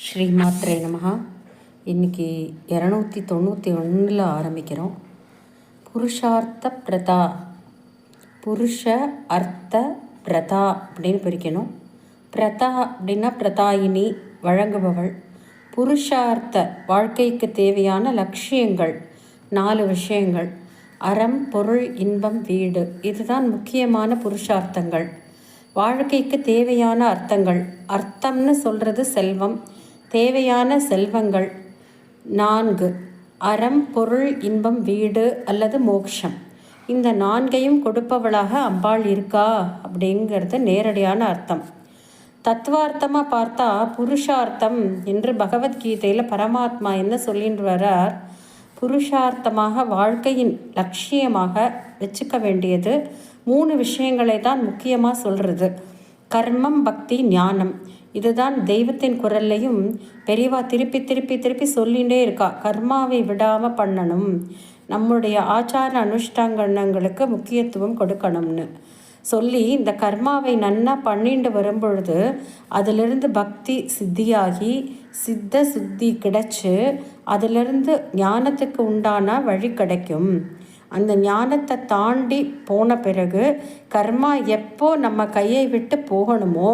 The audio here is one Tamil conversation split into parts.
ஸ்ரீமாத்ரே நமகா இன்னைக்கு இரநூத்தி தொண்ணூற்றி ஒன்றில் ஆரம்பிக்கிறோம். புருஷார்த்த பிரதா. புருஷ அர்த்த பிரதா அப்படின்னு பிரிக்கணும். பிரதா அப்படின்னா பிரதாயினி வழங்குபவள். புருஷார்த்த வாழ்க்கைக்கு தேவையான லட்சியங்கள் நாலு விஷயங்கள். அறம் பொருள் இன்பம் வீடு. இதுதான் முக்கியமான புருஷார்த்தங்கள். வாழ்க்கைக்கு தேவையான அர்த்தங்கள். அர்த்தம்னு சொல்கிறது செல்வம். தேவையான செல்வங்கள். நான்கு. அறம் பொருள் இன்பம் வீடு அல்லது மோக்ஷம். இந்த நான்கையும் கொடுப்பவளாக அம்பாள் இருக்கா? அப்படிங்கிறது நேரடியான அர்த்தம். தத்துவார்த்தமாக பார்த்தா புருஷார்த்தம் என்று பகவத்கீதையில் பரமாத்மா என்ன சொல்லிட்டு வரார் புருஷார்த்தமாக வாழ்க்கையின் லட்சியமாக வச்சுக்க வேண்டியது மூணு விஷயங்களை தான் முக்கியமாக சொல்கிறது கர்மம் பக்தி ஞானம். இதுதான் தெய்வத்தின் குரல்லையும் பெரியவா திருப்பி திருப்பி திருப்பி சொல்லிகிட்டே இருக்கா. கர்மாவை விடாமல் பண்ணணும். நம்முடைய ஆச்சார அனுஷ்டாங்கங்களுக்கு முக்கியத்துவம் கொடுக்கணும்னு. சொல்லி இந்த கர்மாவை நன்னா பண்ணிட்டு வரும்பொழுது அதிலிருந்து பக்தி சித்தியாகி சித்த சுத்தி கிடைச்சு அதிலிருந்து ஞானத்துக்கு உண்டான வழி கிடைக்கும். அந்த ஞானத்தை தாண்டி போன பிறகு கர்மா எப்போ நம்ம கையை விட்டு போகணுமோ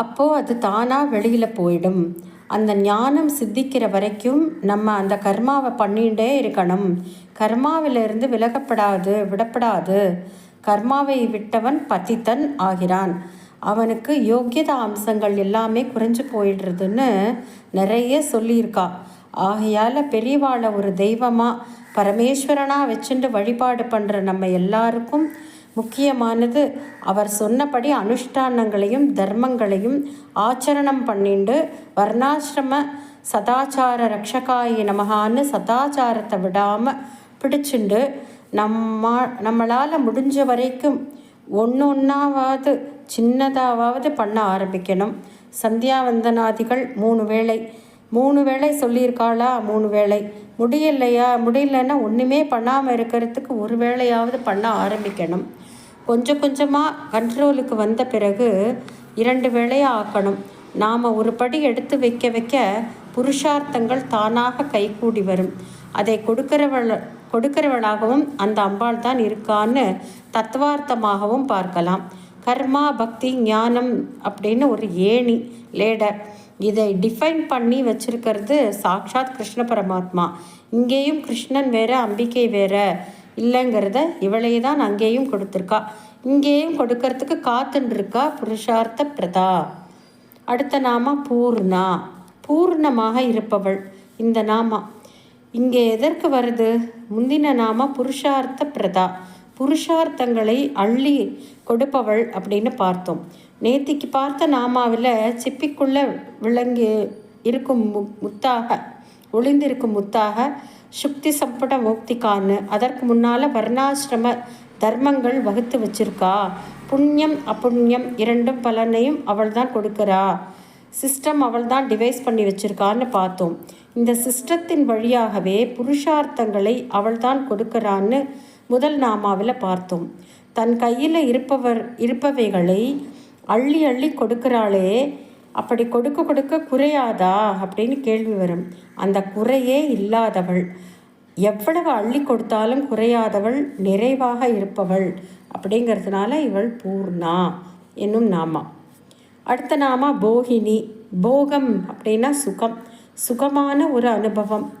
அப்போது அது தானாக வெளியில் போயிடும். அந்த ஞானம் சித்திக்கிற வரைக்கும் நம்ம அந்த கர்மாவை பண்ணிகிட்டே இருக்கணும். கர்மாவிலிருந்து விலகப்படாது விடப்படாது. கர்மாவை விட்டவன் பதித்தன் ஆகிறான். அவனுக்கு யோக்கியதா அம்சங்கள் எல்லாமே குறைஞ்சு போயிடுறதுன்னு நிறைய சொல்லியிருக்கா. ஆகையால் பெரியவாளை ஒரு தெய்வமாக பரமேஸ்வரனாக வச்சுட்டு வழிபாடு பண்ணுற நம்ம எல்லாருக்கும் முக்கியமானது. அவர் சொன்னபடி அனுஷ்டானங்களையும் தர்மங்களையும் ஆச்சரணம் பண்ணிண்டு வர்ணாசிரம சதாச்சார ரக்ஷகாயி நமகான்னு சதாச்சாரத்தை விடாமல் பிடிச்சிண்டு நம்ம நம்மளால் முடிஞ்ச வரைக்கும் ஒன்று ஒன்றாவது சின்னதாவது பண்ண ஆரம்பிக்கணும். சந்தியாவந்தனாதிகள் மூணு வேளை மூணு வேளை சொல்லியிருக்காளா? மூணு வேளை. முடியலையா? முடியலன்னா ஒன்றுமே பண்ணாமல் இருக்கிறதுக்கு ஒரு வேளையாவது பண்ண ஆரம்பிக்கணும். கொஞ்சம் கொஞ்சமாக கண்ட்ரோலுக்கு வந்த பிறகு இரண்டு வேளையாக ஆக்கணும். நாம் ஒரு படி எடுத்து வைக்க வைக்க புருஷார்த்தங்கள் தானாக கைகூடி வரும். அதை கொடுக்கிறவள் கொடுக்கிறவளாகவும் அந்த அம்பாள் தான் இருக்கான்னு தத்துவார்த்தமாகவும் பார்க்கலாம். கர்மா பக்தி ஞானம் அப்படின்னு ஒரு ஏணி லேடர். இதை டிஃபைன் பண்ணி வச்சிருக்கிறது சாக்ஷாத் கிருஷ்ண பரமாத்மா. இங்கேயும் கிருஷ்ணன் வேற அம்பிகை வேற. இல்லைங்கிறத இவளையே தான் அங்கேயும் கொடுத்துருக்கா. இங்கேயும் கொடுக்கறதுக்கு காத்துருக்கா புருஷார்த்த பிரதா. அடுத்த நாமா பூர்ணா. பூர்ணமாக இருப்பவள் இந்த நாமா. இங்கே எதற்கு வருது? முந்தின நாமா புருஷார்த்த பிரதா. புருஷார்த்தங்களை அள்ளி கொடுப்பவள் அப்படின்னு பார்த்தோம். நேத்திக்கு பார்த்த நாமாவில் சிப்பிக்குள்ளே விளங்கி இருக்கும் மு முத்தாக ஒளிந்திருக்கும் முத்தாக சுக்தி சம்பட முக்திக்கான்னு அதற்கு முன்னால் வர்ணாசிரம தர்மங்கள் வகுத்து வச்சிருக்கா. புண்ணியம் அப்புண்ணியம் இரண்டும் பலனையும் அவள் தான் கொடுக்குறா. சிஸ்டம் அவள் தான் டிவைஸ் பண்ணி வச்சிருக்கான்னு பார்த்தோம். இந்த சிஸ்டத்தின் வழியாகவே புருஷார்த்தங்களை அவள் தான் கொடுக்குறான்னு முதல் நாமாவில் பார்த்தோம். தன் கையில் இருப்பவர் இருப்பவைகளை அள்ளி அள்ளி கொடுக்குறாளே அப்படி கொடுக்க கொடுக்க குறையாதா அப்படின்னு கேள்வி வரும். அந்த குறையே இல்லாதவள். எவ்வளவு அள்ளி கொடுத்தாலும் குறையாதவள் நிறைவாக இருப்பவள் அப்படிங்கிறதுனால இவள் பூர்ணா என்னும் நாமா. அடுத்த நாமா போகினி. போகம் அப்படின்னா சுகம். சுகமான ஒரு அனுபவம்.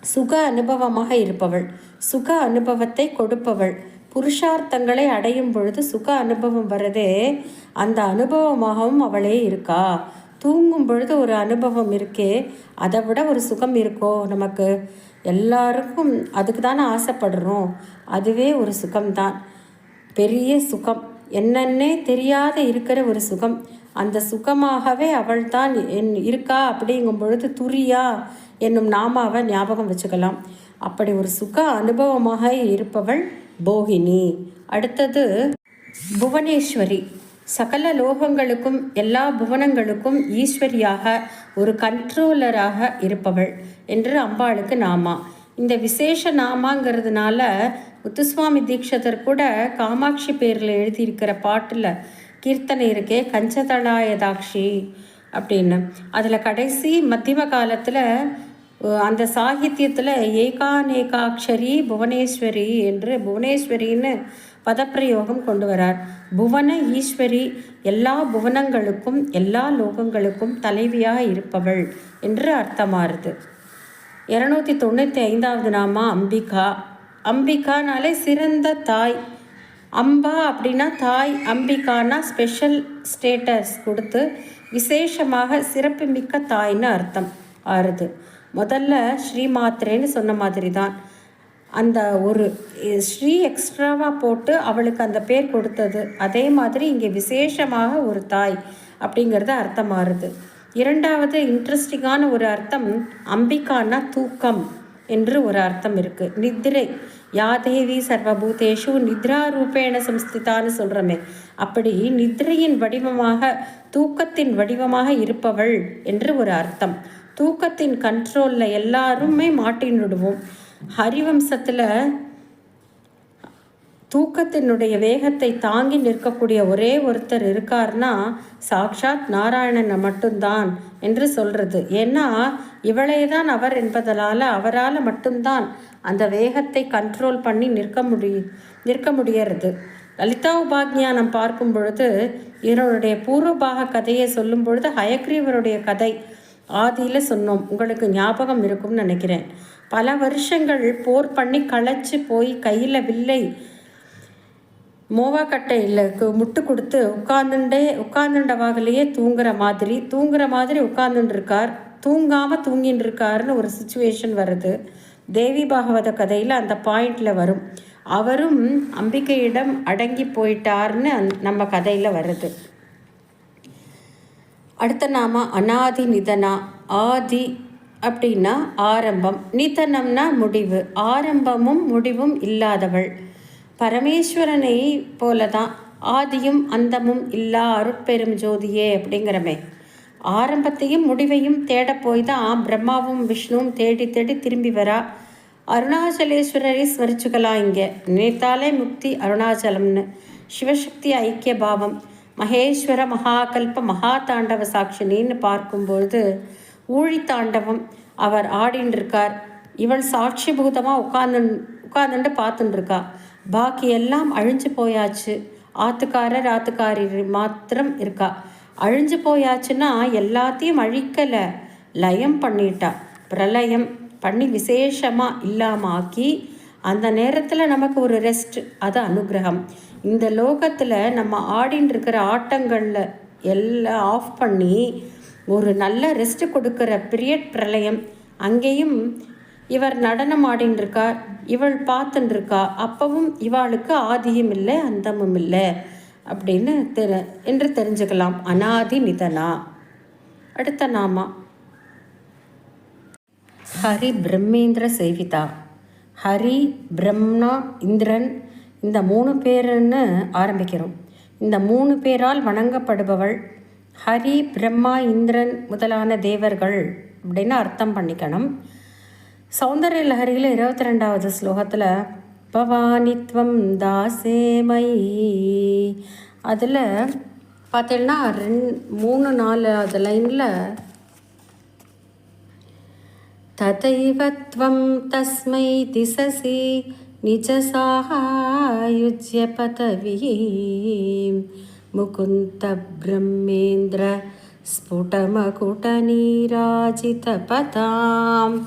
சுக அனுபவமாக இருப்பவள். சுக அனுபவத்தை கொடுப்பவள். புருஷார்த்தங்களை அடையும் பொழுது சுக அனுபவம் வரதே அந்த அனுபவமாகவும் அவளே இருக்கா? தூங்கும் பொழுது ஒரு அனுபவம் இருக்கே அதை விட ஒரு சுகம் இருக்கோ நமக்கு? எல்லாருக்கும் அதுக்கு தானே ஆசைப்படுறோம். அதுவே ஒரு சுகம்தான். பெரிய சுகம். என்னன்னே தெரியாத இருக்கிற ஒரு சுகம். அந்த சுகமாகவே அவள் தான் என் இருக்கா அப்படிங்கும் பொழுது துரியா என்னும் நாமாவை ஞாபகம் வச்சுக்கலாம். அப்படி ஒரு சுக அனுபவமாக இருப்பவள் போகினி. அடுத்தது புவனேஸ்வரி. சகல லோகங்களுக்கும் எல்லா புவனங்களுக்கும் ஈஸ்வரியாக ஒரு கண்ட்ரோலராக இருப்பவள் என்று அம்பாளுக்கு நாமா. இந்த விசேஷ நாமாங்கிறதுனால முத்துசுவாமி தீட்சிதர் கூட காமாட்சி பேரில் எழுதியிருக்கிற பாட்டில் கீர்த்தனை இருக்கே கஞ்சதளாயதாட்சி அப்படின்னு. அதில் கடைசி மத்தியம காலத்தில் அந்த சாகித்யத்தில் ஏகாநேகாட்சரி புவனேஸ்வரி என்று புவனேஸ்வரின்னு பதப்பிரயோகம் கொண்டு வரார். புவன ஈஸ்வரி எல்லா புவனங்களுக்கும் எல்லா லோகங்களுக்கும் தலைவியாக இருப்பவள் என்று அர்த்தமாறுது. இரநூத்தி தொண்ணூற்றி ஐந்தாவது நாமா அம்பிகா. அம்பிகானாலே சிறந்த தாய். அம்பா அப்படின்னா தாய் அம்பிகானா ஸ்பெஷல் ஸ்டேட்டஸ் கொடுத்து விசேஷமாக சிறப்புமிக்க தாய்னு அர்த்தம் ஆறுது. முதல்ல ஸ்ரீமாத்ரேன்னு சொன்ன மாதிரி தான் அந்த ஒரு ஸ்ரீ எக்ஸ்ட்ராவாக போட்டு அவளுக்கு அந்த பேர் கொடுத்தது. அதே மாதிரி இங்கே விசேஷமாக ஒரு தாய் அப்படிங்கிறது அர்த்தம் மாறுது இரண்டாவது இன்ட்ரெஸ்டிங்கான ஒரு அர்த்தம் அம்பிகான்னா தூக்கம் என்று ஒரு அர்த்தம் இருக்குது நித்ரை யாதேவி சர்வபூதேஷு நித்ரா ரூபேண சம்ஸ்திதான்னு சொல்கிறோமே அப்படி நித்ரையின் வடிவமாக தூக்கத்தின் வடிவமாக இருப்பவள் என்று ஒரு அர்த்தம். தூக்கத்தின் கண்ட்ரோலில் எல்லாருமே மாட்டின்னுடுவோம் ஹரிவம்சத்தில் தூக்கத்தினுடைய வேகத்தை தாங்கி நிற்கக்கூடிய ஒரே ஒருத்தர் இருக்கார்னா சாக்ஷாத் நாராயணனை மட்டும்தான் என்று சொல்கிறது ஏன்னா இவளே தான் அவர் என்பதனால் அவரால் மட்டும்தான் அந்த வேகத்தை கண்ட்ரோல் பண்ணி நிற்க முடிய நிற்க முடியறது. லலிதா உபாக்ஞானம் பார்க்கும் பொழுது இவருடைய பூர்வபாக கதையை சொல்லும் பொழுது ஹயக்ரீவருடைய கதை ஆதியில் சொன்னோம். உங்களுக்கு ஞாபகம் இருக்கும்னு நினைக்கிறேன். பல வருஷங்கள் போர் பண்ணி களைச்சி போய் கையில் வில்லை. மோவாக்கட்டையில் முட்டு கொடுத்து உட்காந்துண்டே உட்காந்துண்டவாகலையே தூங்குற மாதிரி தூங்குற மாதிரி உட்காந்துட்டுருக்கார் தூங்காமல் தூங்கின்னு இருக்காருன்னு ஒரு சுச்சுவேஷன் வருது. தேவி பாகவத கதையில் அந்த பாயிண்டில் வரும். அவரும் அம்பிகையிடம் அடங்கி போயிட்டார்னு நம்ம கதையில் வருது. அடுத்த நாம அனாதி நிதனா ஆதி அப்படின்னா ஆரம்பம். நிதனம்னா முடிவு. ஆரம்பமும் முடிவும் இல்லாதவள். பரமேஸ்வரனை போல தான் ஆதியும் அந்தமும் இல்லா அருட்பெரும் ஜோதியே அப்படிங்கிறமே. ஆரம்பத்தையும் முடிவையும் தேட போய் தான் பிரம்மாவும் விஷ்ணுவும் தேடி தேடி திரும்பி வரா. அருணாச்சலேஸ்வரரை ஸ்மரிச்சுக்கலாம் இங்கே. நினைத்தாலே முக்தி அருணாச்சலம்னு. சிவசக்தி ஐக்கிய பாவம். மகேஸ்வர மகாகல்ப மகா தாண்டவ சாட்சினின்னு பார்க்கும்பொழுது ஊழித்தாண்டவம் அவர் ஆடின்னு இருக்கார் இவள் சாட்சி பூதமாக உட்கார்ந்து உட்கார்ந்துட்டு பாக்கி எல்லாம் அழிஞ்சு போயாச்சு. ஆத்துக்காரர் ஆத்துக்காரி மாத்திரம் இருக்கா. அழிஞ்சு போயாச்சுன்னா எல்லாத்தையும் அழிக்கலை. லயம் பண்ணிட்டா. பிரளயம் பண்ணி விசேஷமாக இல்லாமல் ஆக்கி அந்த நேரத்தில் நமக்கு ஒரு ரெஸ்ட் அது அனுகிரகம். இந்த லோகத்தில் நம்ம ஆடின்னு இருக்கிற ஆட்டங்களில் எல்லாம் ஆஃப் பண்ணி ஒரு நல்ல ரெஸ்ட் கொடுக்குற பீரியட் பிரளயம் அங்கேயும் இவர் நடனம் ஆடின்னு இவள் பார்த்துன்னு இருக்கா அப்பவும் இவாளுக்கு ஆதியும் இல்லை அந்தமும் இல்லை அப்படின்னு தெரி என்று தெரிஞ்சுக்கலாம். அனாதி நிதனா. அடுத்த நாமா. ஹரி பிரம்மேந்திர சேவிதா. ஹரி பிரம்னா இந்திரன் இந்த மூணு பேருன்னு ஆரம்பிக்கிறோம். இந்த மூணு பேரால் வணங்கப்படுபவள் ஹரி பிரம்மா இந்திரன் முதலான தேவர்கள் அப்படின்னு அர்த்தம் பண்ணிக்கணும். சௌந்தர்ய லஹரியில் இருபத்தி ரெண்டாவது ஸ்லோகத்தில் பவானித்வம் தாசேமை அதில் பார்த்தீங்கன்னா ரெண் மூணு நாலாவது லைனில் ததைவத்வம் தஸ்மை திசசி நிஜசாயுஜ்ய பதவி முகுந்த பிரம்மேந்திர ஸ்புடமகுட நீராஜித பதாம்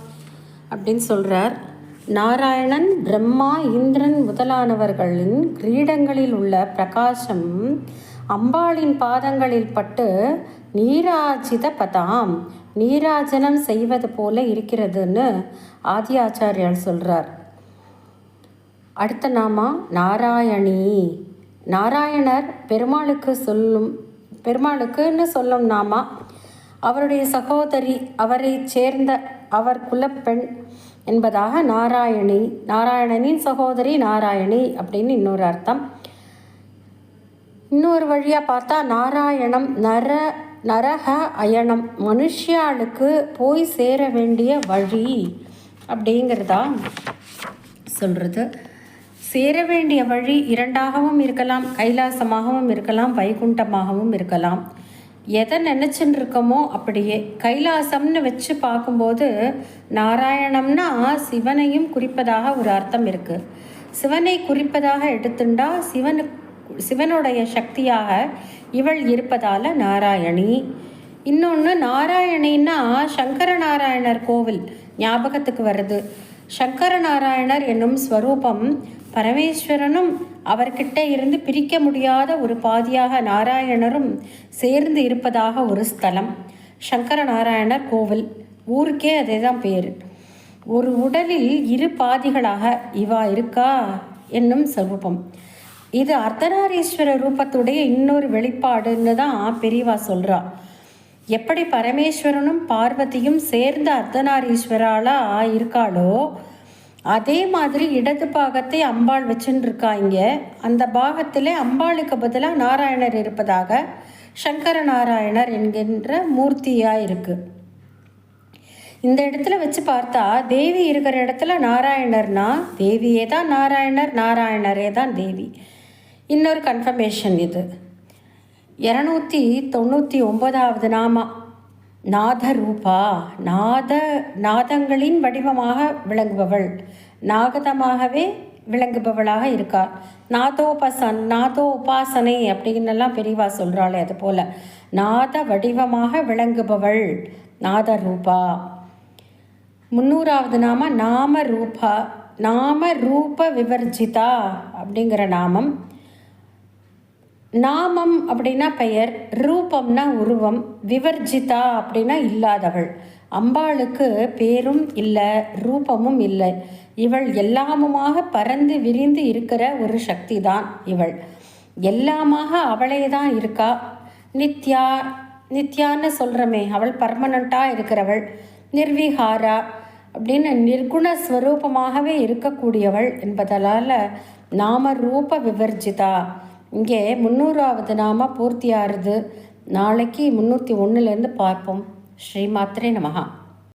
அப்படின்னு சொல்கிறார் நாராயணன் பிரம்மா இந்திரன் முதலானவர்களின் கிரீடங்களில் உள்ள பிரகாசம் அம்பாளின் பாதங்களில் பட்டு நீராஜித பதாம். நீராஜனம் செய்வது போல இருக்கிறதுன்னு ஆதி ஆச்சாரியால் சொல்கிறார் அடுத்த நாமா? நாராயணி. நாராயணர் பெருமாளுக்கு சொல்லும் பெருமாளுக்குன்னு சொல்லும் நாமா? அவருடைய சகோதரி அவரை சேர்ந்த அவர் குலப்பெண் என்பதாக நாராயணி நாராயணனின் சகோதரி நாராயணி அப்படின்னு இன்னொரு அர்த்தம். இன்னொரு வழியாக பார்த்தா நாராயணம் நர நரக அயனம் மனுஷியாளுக்கு போய் சேர வேண்டிய வழி அப்படிங்கிறதா சொல்கிறது சேர வேண்டிய வழி இரண்டாகவும் இருக்கலாம் கைலாசமாகவும் இருக்கலாம் வைகுண்டமாகவும் இருக்கலாம். எதை நினச்சின்னு இருக்கோமோ அப்படியே. கைலாசம்னு வச்சு பார்க்கும்போது நாராயணம்னா சிவனையும் குறிப்பதாக ஒரு அர்த்தம் இருக்குது சிவனை குறிப்பதாக எடுத்துண்டா சிவனு சிவனுடைய சக்தியாக இவள் இருப்பதால் நாராயணி. இன்னொன்று நாராயணின்னா சங்கர நாராயணர் கோவில் ஞாபகத்துக்கு வருது. சங்கர நாராயணர் என்னும் ஸ்வரூபம் பரமேஸ்வரனும் அவர்கிட்ட இருந்து பிரிக்க முடியாத ஒரு பாதியாக நாராயணரும் சேர்ந்து இருப்பதாக ஒரு ஸ்தலம். சங்கர நாராயணர் கோவில். ஊருக்கே அதே தான் பேர். ஒரு உடலில் இரு பாதிகளாக இவா இருக்கா என்னும் சொரூபம். இது அர்த்தநாரீஸ்வர ரூபத்துடைய இன்னொரு வெளிப்பாடுன்னு தான் பெரியவா சொல்கிறா எப்படி பரமேஸ்வரனும் பார்வதியும் சேர்ந்த அர்த்தநாரீஸ்வராலாக இருக்காளோ அதே மாதிரி இடது பாகத்தை அம்பாள் வச்சுன்னு இருக்காங்க அந்த பாகத்தில் அம்பாளுக்கு பதிலாக நாராயணர் இருப்பதாக சங்கர நாராயணர் என்கின்ற மூர்த்தியாக இருக்குது இந்த இடத்துல வச்சு பார்த்தா தேவி இருக்கிற இடத்துல நாராயணர்னா தேவியே தான் நாராயணர் நாராயணரே தான் தேவி. இன்னொரு கன்ஃபர்மேஷன் இது. இரநூத்தி தொண்ணூற்றி ஒன்பதாவது நாமா. நாதரூபா நாத நாதங்களின் வடிவமாக விளங்குபவள். நாகதமாகவே விளங்குபவளாக இருக்கார் நாதோபசன் நாதோ உபாசனை அப்படின்னெல்லாம் பெரியவா சொல்கிறாளே அது போல். நாத வடிவமாக விளங்குபவள். நாதரூபா. முந்நூறாவது நாம நாம ரூபா நாம ரூப விவர்ஜிதா அப்படிங்கிற நாமம். நாமம் அப்படின்னா பெயர் ரூபம்னா உருவம் விவர்ஜிதா அப்படின்னா இல்லாதவள். அம்பாளுக்கு பேரும் இல்லை ரூபமும் இல்லை. இவள் எல்லாமுமாக பறந்து விரிந்து இருக்கிற ஒரு சக்தி தான் இவள். எல்லாமாக அவளே தான் இருக்கா? நித்யா நித்யான்னு சொல்கிறோமே அவள் பர்மனண்ட்டாக இருக்கிறவள். நிர்விகாரா அப்படின்னு நிர்குண ஸ்வரூபமாகவே இருக்கக்கூடியவள் என்பதனால் நாம ரூப விவர்ஜிதா. இங்கே முந்நூறாவது நாம ஆறுது நாளைக்கு முந்நூற்றி ஒன்றுலேருந்து பார்ப்போம். ஸ்ரீமாத்திரே நமகா